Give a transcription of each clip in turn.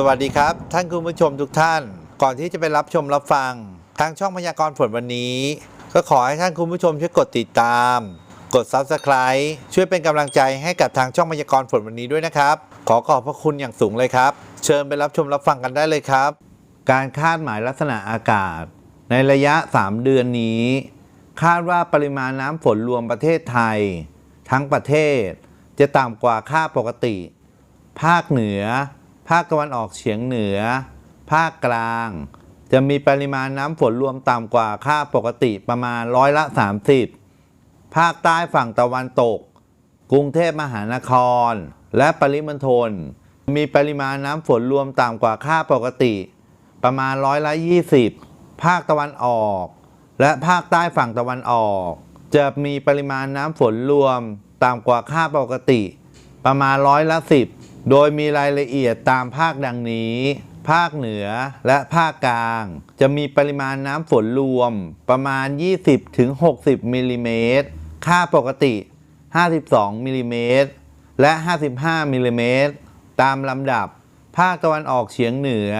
สวัสดีครับ ท่านคุณผู้ชมทุกท่าน ก่อนที่จะไปรับชมรับฟัง ทางช่องพยากรณ์ฝนวันนี้ ก็ขอให้ท่านคุณผู้ชมช่วยกดติดตาม กด Subscribe ช่วยเป็นกำลังใจให้กับทางช่องพยากรณ์ฝนวันนี้ด้วยนะครับ ขอขอบพระคุณอย่างสูงเลยครับ เชิญไปรับชมรับฟังกันได้เลยครับ การคาดหมายลักษณะอากาศ ในระยะ 3 เดือนนี้ คาดว่าปริมาณน้ำฝนรวมประเทศไทย ทั้งประเทศ จะต่ำกว่าค่าปกติ ภาคเหนือ ภาคตะวันออกเฉียงเหนือ ภาคกลาง จะมีปริมาณน้ำฝนรวมต่ำกว่าค่าปกติประมาณร้อยละ 30 ภาคใต้ฝั่งตะวันตก กรุงเทพมหานคร และปริมณฑลมีปริมาณน้ำฝนรวมต่ำกว่าค่าปกติ ประมาณร้อยละ 20 ภาคตะวันออก และภาคใต้ฝั่งตะวันออก จะมีปริมาณน้ำฝนรวมต่ำกว่าค่าปกติ ประมาณร้อยละสิบ โดยมีรายละเอียดตามภาคดังนี้ ภาคเหนือและภาคกลาง จะมีปริมาณน้ำฝนรวมประมาณ 20-60มิลลิเมตร ค่าปกติ 52มิลลิเมตร และ 55มิลลิเมตร ตามลำดับ ภาคตะวันออกเฉียงเหนือ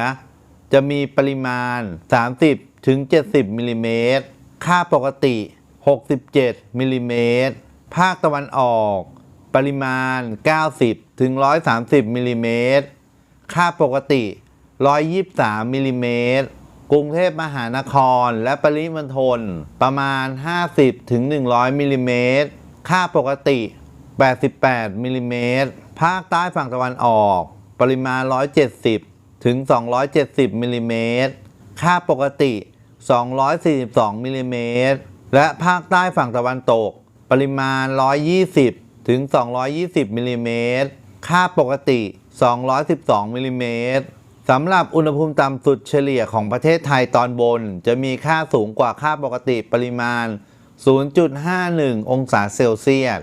จะมีปริมาณ 30-70มิลลิเมตร ค่าปกติ 67มิลลิเมตร ภาคตะวันออก ปริมาณ 90 ถึง 130มิลลิเมตร ค่าปกติ 123มิลลิเมตร กรุงเทพมหานครและปริมณฑลประมาณ 50 ถึง 100มิลลิเมตร ค่าปกติ 88มิลลิเมตร ภาคใต้ฝั่งตะวันออก ปริมาณ 170 ถึง 270มิลลิเมตร ค่าปกติ 242มิลลิเมตร และภาคใต้ฝั่งตะวันตก ปริมาณ 120 ถึง 220มิลลิเมตร ค่าปกติ 212มิลลิเมตรสำหรับอุณหภูมิต่ำสุดเฉลี่ยของประเทศไทยตอนบน จะมีค่าสูงกว่าค่าปกติปริมาณ 0.51 องศาเซลเซียส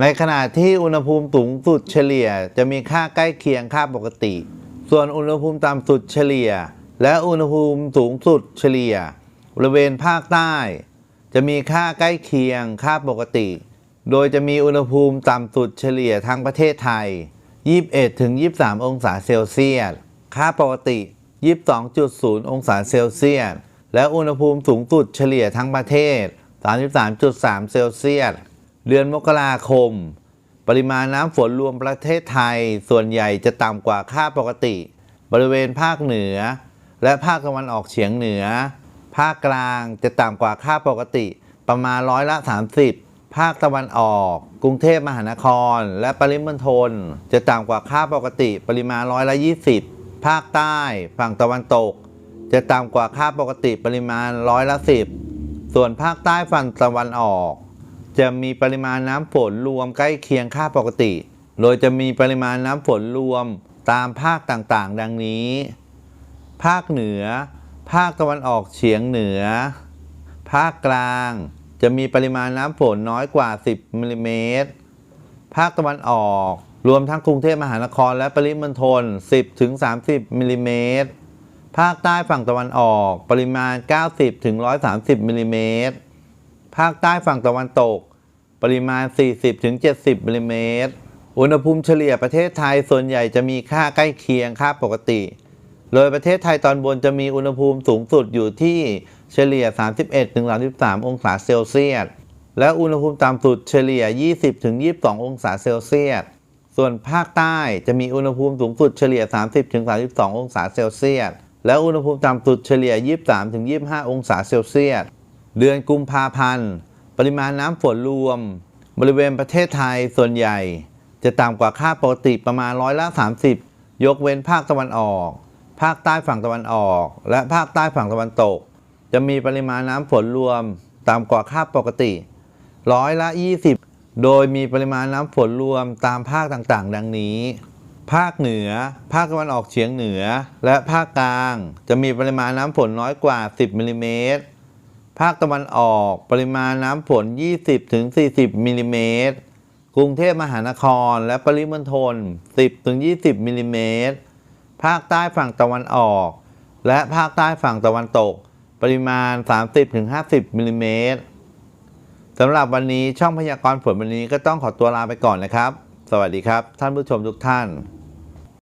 ในขณะที่อุณหภูมิสูงสุดเฉลี่ยจะมีค่าใกล้เคียงค่าปกติ ส่วนอุณหภูมิต่ำสุดเฉลี่ย และอุณหภูมิสูงสุดเฉลี่ย บริเวณภาคใต้ จะมีค่าใกล้เคียงค่าปกติ โดยจะมีอุณหภูมิต่ำสุดเฉลี่ยทั้งประเทศไทย 21-23 องศาเซลเซียส ค่าปกติ 22.0 องศาเซลเซียส และอุณหภูมิสูงสุดเฉลี่ยทั้งประเทศ 33.3 เซลเซียส เดือนมกราคม ปริมาณน้ำฝนรวมประเทศไทย ส่วนใหญ่จะต่ำกว่าค่าปกติ บริเวณภาคเหนือ และภาคตะวันออกเฉียงเหนือ ภาคกลางจะต่ำกว่าค่าปกติประมาณร้อยละ 30 ภาคตะวันออก กรุงเทพมหานคร และปริมณฑลจะต่ำกว่าค่าปกติปริมาณร้อยละ20 ภาคใต้ฝั่งตะวันตก จะต่ำกว่าค่าปกติปริมาณร้อยละ10 ส่วนภาคใต้ฝั่งตะวันออก จะมีปริมาณน้ำฝนรวมใกล้เคียงค่าปกติ โดยจะมีปริมาณน้ำฝนรวมตามภาคต่างๆ ดังนี้ ภาคเหนือ ภาคตะวันออกเฉียงเหนือ ภาคกลาง จะมีปริมาณน้ำฝนน้อยกว่า 10มิลลิเมตร ภาคตะวันออก รวมทั้งกรุงเทพมหานครและปริมณฑล 10ถึง30มิลลิเมตร ภาคใต้ฝั่งตะวันออก ปริมาณ 90ถึง130มิลลิเมตร ภาคใต้ฝั่งตะวันตก ปริมาณ 40-70มิลลิเมตร อุณหภูมิเฉลี่ยประเทศไทยส่วนใหญ่จะมีค่าใกล้เคียงค่าปกติ โดยประเทศไทยตอนบนจะมีอุณหภูมิสูงสุดอยู่ที่ เฉลี่ย 31-33 องศาเซลเซียส และอุณหภูมิต่ำสุดเฉลี่ย 20-22 องศาเซลเซียส ส่วนภาคใต้จะมีอุณหภูมิสูงสุดเฉลี่ย 30-32 องศาเซลเซียส และอุณหภูมิต่ำสุดเฉลี่ย 23-25 องศาเซลเซียส เดือนกุมภาพันธ์ ปริมาณน้ำฝนรวม บริเวณประเทศไทยส่วนใหญ่ จะต่ำกว่าค่าปกติประมาณร้อยละ30 ยกเว้นภาคตะวันออก ภาคใต้ฝั่งตะวันออก และภาคใต้ฝั่งตะวันตก จะมีปริมาณน้ำฝนรวมต่ำกว่าค่าปกติร้อยละ 20 โดยมีปริมาณน้ำฝนรวมตามภาคต่างๆ ดังนี้ ภาคเหนือ ภาคตะวันออกเฉียงเหนือ และภาคกลาง จะมีปริมาณน้ำฝนน้อยกว่า 10มิลลิเมตร ภาคตะวันออกปริมาณน้ำฝน 20-40มิลลิเมตร กรุงเทพมหานครและปริมณฑล 10-20มิลลิเมตร ภาคใต้ฝั่งตะวันออก และภาคใต้ฝั่งตะวันตก ปริมาณ 30-50มิลลิเมตรสำหรับวันนี้ช่องพยากรณ์ฝนวันนี้ก็ต้องขอตัวลาไปก่อนนะครับ สวัสดีครับ ท่านผู้ชมทุกท่าน